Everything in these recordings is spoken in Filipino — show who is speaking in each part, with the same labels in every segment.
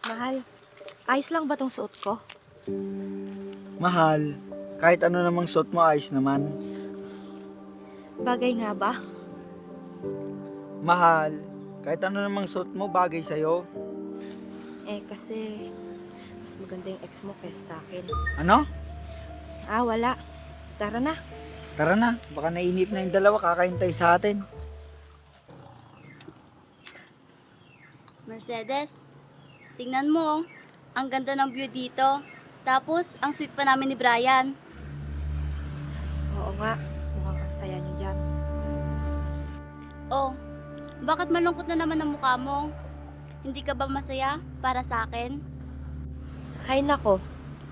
Speaker 1: Mahal, ayos lang ba tong suot ko?
Speaker 2: Mahal, kahit ano namang suot mo ayos naman.
Speaker 1: Bagay nga ba?
Speaker 2: Mahal, kahit ano namang suot mo bagay sa'yo.
Speaker 1: Eh kasi, mas maganda yung ex mo kesa sa akin.
Speaker 2: Ano?
Speaker 1: Ah, wala. Tara na.
Speaker 2: Tara na, baka nainip na yung dalawa kakaintay sa atin.
Speaker 3: Mercedes, tingnan mo, oh. ang ganda ng view dito. Tapos, ang sweet pa namin ni Brian.
Speaker 1: Oo nga, mukhang ang saya niyo dyan.
Speaker 3: Oh, bakit malungkot na naman ang mukha mo? Hindi ka ba masaya para sa akin?
Speaker 1: Hay nako,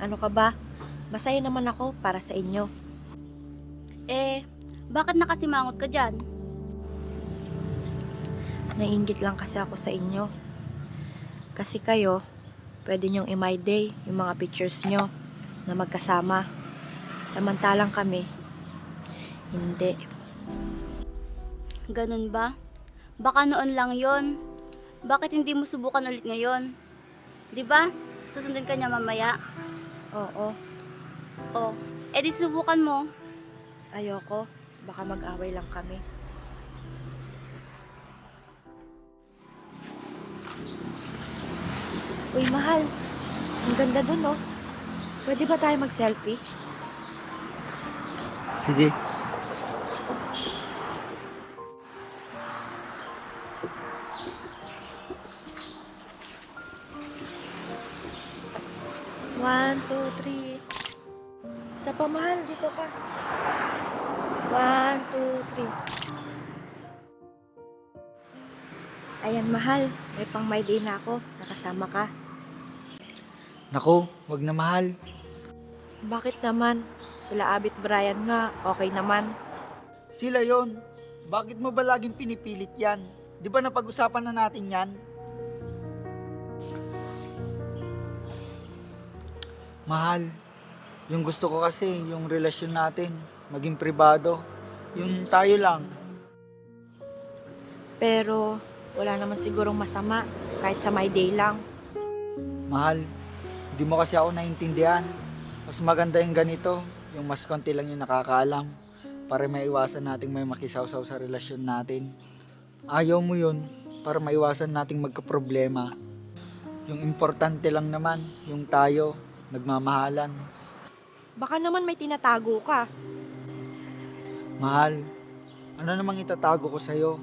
Speaker 1: ano ka ba? Masaya naman ako para sa inyo.
Speaker 3: Eh, bakit nakasimangot ka dyan?
Speaker 1: Naiingit lang kasi ako sa inyo. Kasi kayo, pwede nyong i-my day yung mga pictures nyo na magkasama. Samantalang kami, hindi.
Speaker 3: Ganun ba? Baka noon lang yon. Bakit hindi mo subukan ulit ngayon? 'Di ba? Susundin ka niya mamaya.
Speaker 1: Oo,
Speaker 3: Oh, edi subukan mo.
Speaker 1: ayoko. Baka mag-away lang kami. Uy, mahal. Ang ganda dun, no? Pwede ba tayo mag-selfie?
Speaker 2: Sige.
Speaker 1: One, two, three. Isa pa, mahal. Dito ka. One, two, three. Ayan, mahal. May pang my day na ako. Nakasama ka.
Speaker 2: Naku, wag na mahal.
Speaker 1: Bakit naman? Sila Abit Brian nga. Okay naman.
Speaker 2: Sila yon. Bakit mo ba laging pinipilit yan? Di ba napag-usapan na natin yan? Mahal, yung gusto ko kasi, yung relasyon natin, maging pribado. Yung tayo lang.
Speaker 1: Pero wala naman sigurong masama. Kahit sa my day lang.
Speaker 2: Mahal, hindi mo kasi ako naintindihan. Mas maganda yung ganito, yung mas konti lang yung nakakaalam para maiwasan nating may makisawsaw sa relasyon natin. Ayaw mo yun para maiwasan nating magkaproblema. Yung importante lang naman, yung tayo, nagmamahalan.
Speaker 1: Baka naman may tinatago ka.
Speaker 2: Mahal, ano namang itatago ko sa'yo?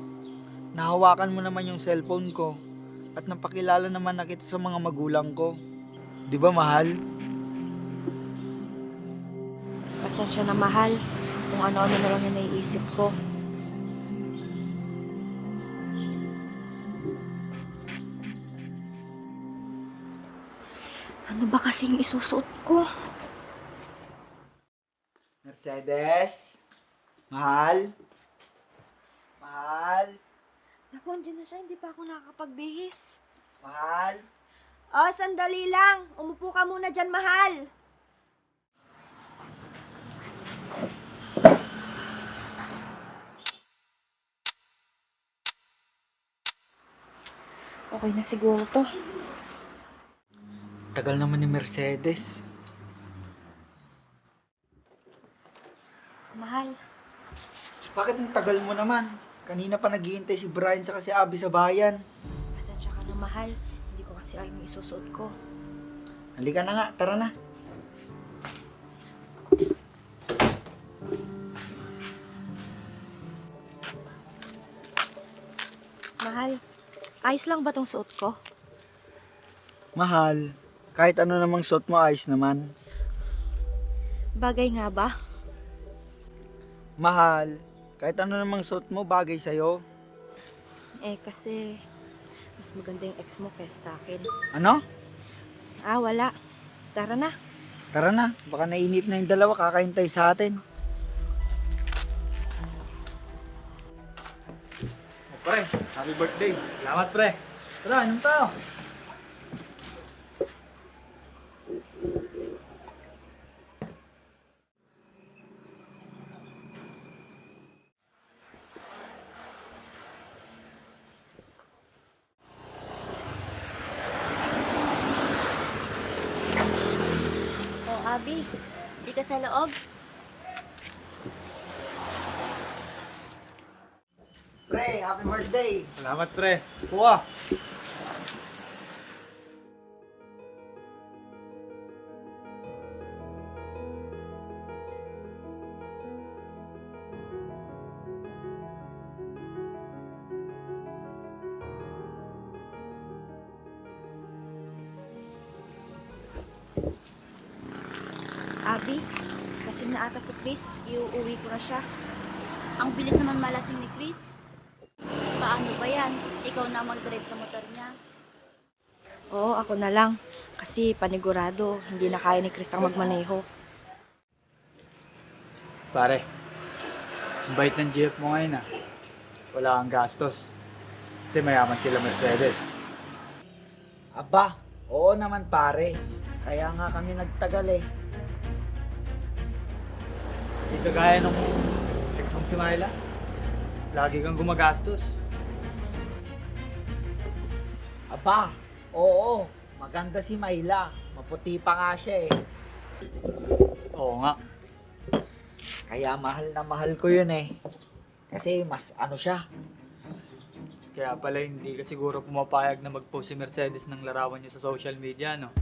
Speaker 2: Nahawakan mo naman yung cellphone ko at napakilala naman na kita sa mga magulang ko. Di ba mahal?
Speaker 1: Pasensya na mahal. Kung ano-ano na lang yung naiisip ko. Ano ba kasing isusuot ko?
Speaker 2: Mercedes? Mahal? Mahal?
Speaker 1: Naku, andyan na siya. Hindi pa ako nakakapagbihis.
Speaker 2: Mahal?
Speaker 1: Oh, sandali lang. Umupo ka muna dyan, mahal. Okay na siguro to.
Speaker 2: Tagal naman ni Mercedes.
Speaker 1: Mahal,
Speaker 2: Bakit ang tagal mo naman? Kanina pa naghihintay si Brian sa kasi Abi sa bayan.
Speaker 1: pasensya ka na mahal. Kasi alam yung isusuot ko.
Speaker 2: Halika na nga, tara na.
Speaker 1: Mahal, ayos lang ba tong suot ko?
Speaker 2: Mahal, kahit ano namang suot mo ayos naman.
Speaker 1: Bagay nga ba?
Speaker 2: Mahal, kahit ano namang suot mo bagay sa'yo.
Speaker 1: Eh kasi, mas maganda yung ex mo kesa sa akin.
Speaker 2: Ano?
Speaker 1: Ah, wala. Tara na.
Speaker 2: Tara na, baka nainip na yung dalawa kakaintay sa atin.
Speaker 4: Pre, happy birthday. Salamat, pre. Tara, anong tao?
Speaker 3: Abi. Di ka sa loob?
Speaker 2: Pre, happy birthday!
Speaker 4: Salamat, pre. Kuha.
Speaker 1: Abi, lasing na ata si Chris. Iuuwi ko na siya.
Speaker 3: Ang bilis naman malasing ni Chris. Paano ba yan? Ikaw na mag-drive sa motor niya.
Speaker 1: Oo, ako na lang. Kasi panigurado, hindi na kaya ni Chris ang magmaneho.
Speaker 4: Pare, ang bait ng GF mo ngayon ah. Wala kang gastos. Kasi mayaman sila Mercedes.
Speaker 2: Aba, oo naman pare. Kaya nga kami nagtagal eh.
Speaker 4: Hindi kagaya nung ex mong si Myla. Lagi kang gumagastos.
Speaker 2: Aba, oo. Maganda si Myla. Maputi pa nga siya eh.
Speaker 4: Oo nga.
Speaker 2: Kaya mahal na mahal ko yun eh. Kasi mas ano siya.
Speaker 4: Kaya pala hindi ka siguro pumapayag na mag-post si Mercedes ng larawan niya sa social media, no?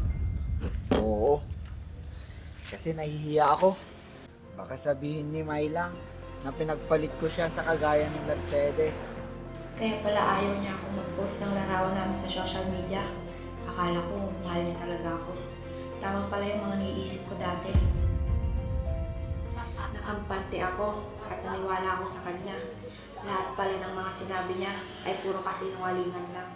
Speaker 2: Oo. Kasi nahihiya ako. Baka sabihin ni Myla na pinagpalit ko siya sa kagaya ni Mercedes.
Speaker 1: Kaya pala ayaw niya akong mag-post ng larawan namin sa social media. Akala ko, mahal niya talaga ako. Tama pala yung mga naiisip ko dati. Nakampante ako at naniwala ako sa kanya. Lahat pala ng mga sinabi niya ay puro kasinungalingan lang.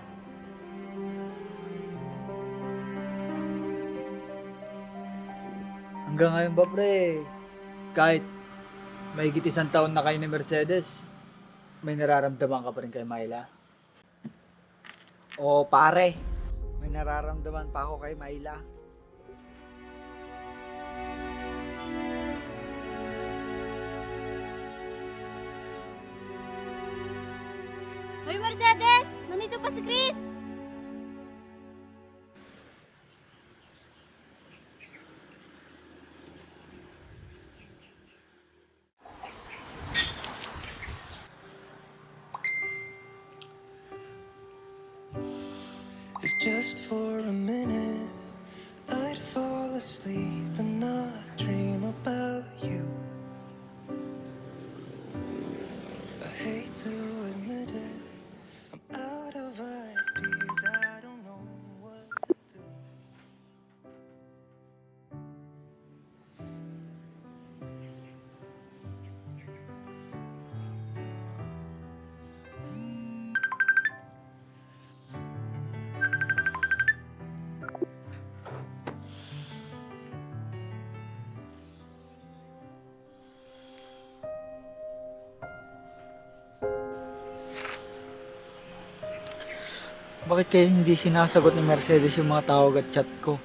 Speaker 4: Hanggang ngayon ba, pre? Kahit may isang taon na kayo ni Mercedes, may nararamdaman ka pa rin kay Myla?
Speaker 2: Oo pare, may nararamdaman pa ako kay Myla.
Speaker 3: Hoy Mercedes! Nandito pa si Chris!
Speaker 5: Just for a minute. I'd fall asleep
Speaker 2: Bakit kaya hindi sinasagot ni Mercedes yung mga tawag at chat ko?